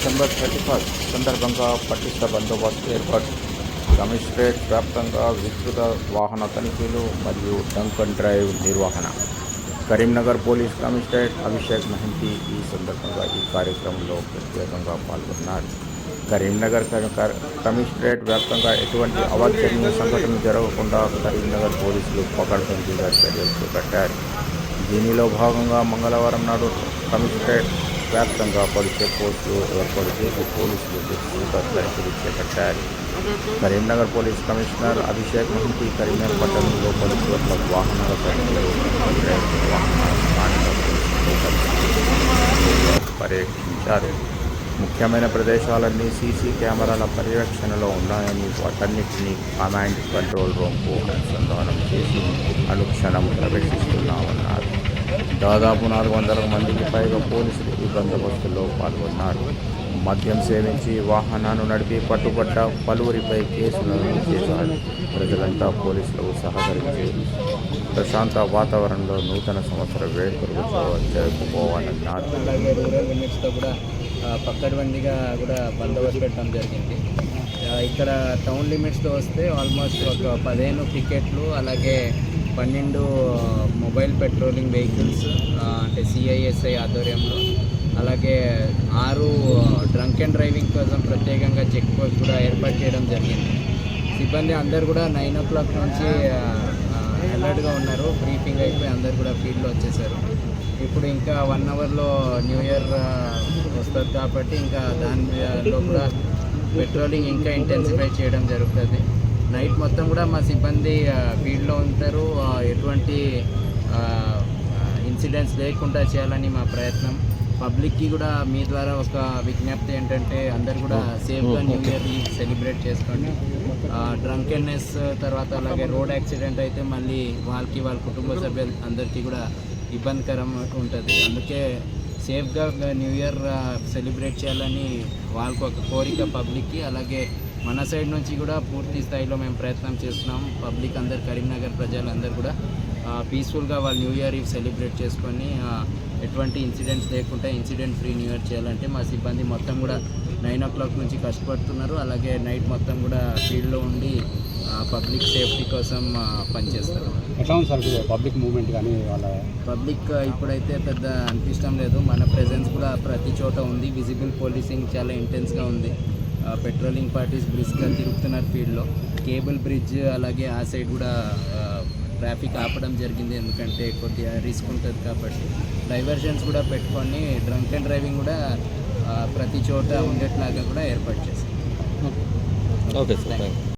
December thirty first సందర్భంగా పటిష్ట బందోబస్తు ఏర్పాటు. కమిషనరేట్ వ్యాప్తంగా విస్తృత వాహన తనిఖీలు మరియు డంక్ అండ్ డ్రైవ్ నిర్వహణ. కరీంనగర్ పోలీస్ కమిషనరేట్ అభిషేక్ మహంతి ఈ సందర్భంగా ఈ కార్యక్రమంలో ప్రత్యేకంగా పాల్గొన్నారు. కరీంనగర్ కమిషనరేట్ వ్యాప్తంగా ఎటువంటి అవాంఛనీయ సంఘటనలు జరగకుండా కరీంనగర్ పోలీసులు పకడ్బందీగా చర్యలు చేపట్టారు. దీనిలో భాగంగా మంగళవారం నాడు కమిషనరేట్ వ్యాప్తంగా పలు చెక్ పోస్టులు ఏర్పాటు చేసి పోలీసులు విస్తృత తనిఖీలు కరీంనగర్ పోలీస్ కమిషనర్ అభిషేక్ మహంతి కరీంనగర్ పట్టణంలో పలు చోట్ల వాహనాల పర్యవేక్షించారు ముఖ్యమైన ప్రదేశాలన్నీ సీసీ కెమెరాల పర్యవేక్షణలో ఉన్నాయని వాటన్నిటినీ కమాండ్ కంట్రోల్ రూమ్కు అనుసంధానం చేసి అనుక్షణం ప్రవేశిస్తున్నామన్నారు. దాదాపు నాలుగు వందల మందికి పైగా పోలీసులు ఈ బందోబస్తులో పాల్గొన్నారు. మద్యం సేవించి వాహనాన్ని నడిపి పట్టుబట్ట పలువురిపై కేసులు చేశారు. ప్రజలంతా పోలీసులకు సహకరించి ప్రశాంత వాతావరణంలో నూతన సంవత్సర వేడుకలు జరుపుకోవాలన్నారు అలాగే రూరల్ కూడా కూడా బందోబస్తు పెట్టడం జరిగింది. ఇక్కడ టౌన్ లిమిట్స్తో వస్తే ఆల్మోస్ట్ ఒక పదిహేను టికెట్లు అలాగే పన్నెండు మొబైల్ పెట్రోలింగ్ వెహికల్స్ అంటే సిఐఎస్ఐ ఆధ్వర్యంలో అలాగే ఆరు డ్రంక్ అండ్ డ్రైవింగ్ కోసం ప్రత్యేకంగా చెక్ పోస్ట్ కూడా ఏర్పాటు చేయడం జరిగింది. సిబ్బంది అందరు కూడా నైన్ ఓ క్లాక్ నుంచి అలర్ట్గా ఉన్నారు. బ్రీఫింగ్ అయిపోయి అందరు కూడా ఫీల్డ్లో వచ్చేసారు. ఇప్పుడు ఇంకా వన్ అవర్లో న్యూ ఇయర్ వస్తుంది కాబట్టి ఇంకా దానిలో కూడా పెట్రోలింగ్ ఇంకా ఇంటెన్సిఫై చేయడం జరుగుతుంది. నైట్ మొత్తం కూడా మా సిబ్బంది ఫీల్డ్లో ఉంటారు. ఎటువంటి ఇన్సిడెంట్స్ లేకుండా చేయాలని మా ప్రయత్నం. పబ్లిక్కి కూడా మీ ద్వారా ఒక విజ్ఞప్తి ఏంటంటే అందరు కూడా సేఫ్గా న్యూ ఇయర్ సెలబ్రేట్ చేసుకోండి. డ్రంకెన్నెస్ తర్వాత అలాగే రోడ్ యాక్సిడెంట్ అయితే మళ్ళీ వాళ్ళకి వాళ్ళ కుటుంబ సభ్యులు అందరికీ కూడా ఇబ్బందికరం ఉంటుంది. అందుకే సేఫ్గా న్యూ ఇయర్ సెలబ్రేట్ చేయాలని వాళ్ళకు ఒక కోరిక పబ్లిక్కి. అలాగే మన సైడ్ నుంచి కూడా పూర్తి స్థాయిలో మేము ప్రయత్నం చేస్తున్నాం. పబ్లిక్ అందరు కరీంనగర్ ప్రజలందరూ కూడా పీస్ఫుల్గా వాళ్ళు న్యూ ఇయర్ ఈవ్ సెలబ్రేట్ చేసుకొని ఎటువంటి ఇన్సిడెంట్స్ లేకుండా ఇన్సిడెంట్ ఫ్రీ న్యూ ఇయర్ చేయాలంటే మా సిబ్బంది మొత్తం కూడా నైన్ ఓ క్లాక్ నుంచి కష్టపడుతున్నారు. అలాగే నైట్ మొత్తం కూడా ఫీల్డ్లో ఉండి పబ్లిక్ సేఫ్టీ కోసం పనిచేస్తారు. ఎట్లా ఉంది సార్ పబ్లిక్ మూవ్మెంట్ కానీ వాళ్ళ పబ్లిక్ ఇప్పుడైతే పెద్ద అనిపించడం లేదు. మన ప్రెజెన్స్ కూడా ప్రతి చోట ఉంది. విజిబుల్ పోలీసింగ్ చాలా ఇంటెన్స్గా ఉంది. పెట్రోలింగ్ పార్టీస్ బ్రిస్క్గా తిరుగుతున్నారు ఫీల్డ్లో కేబుల్ బ్రిడ్జ్ అలాగే ఆ సైడ్ కూడా ట్రాఫిక్ ఆపడం జరిగింది. ఎందుకంటే కొద్దిగా రిస్క్ ఉంటుంది కాబట్టి. డైవర్షన్స్ కూడా పెట్టుకొని డ్రంక్ అండ్ డ్రైవింగ్ కూడా ప్రతి చోట ఉండేట్లాగా కూడా ఏర్పాటు చేస్తాం ఓకే. సార్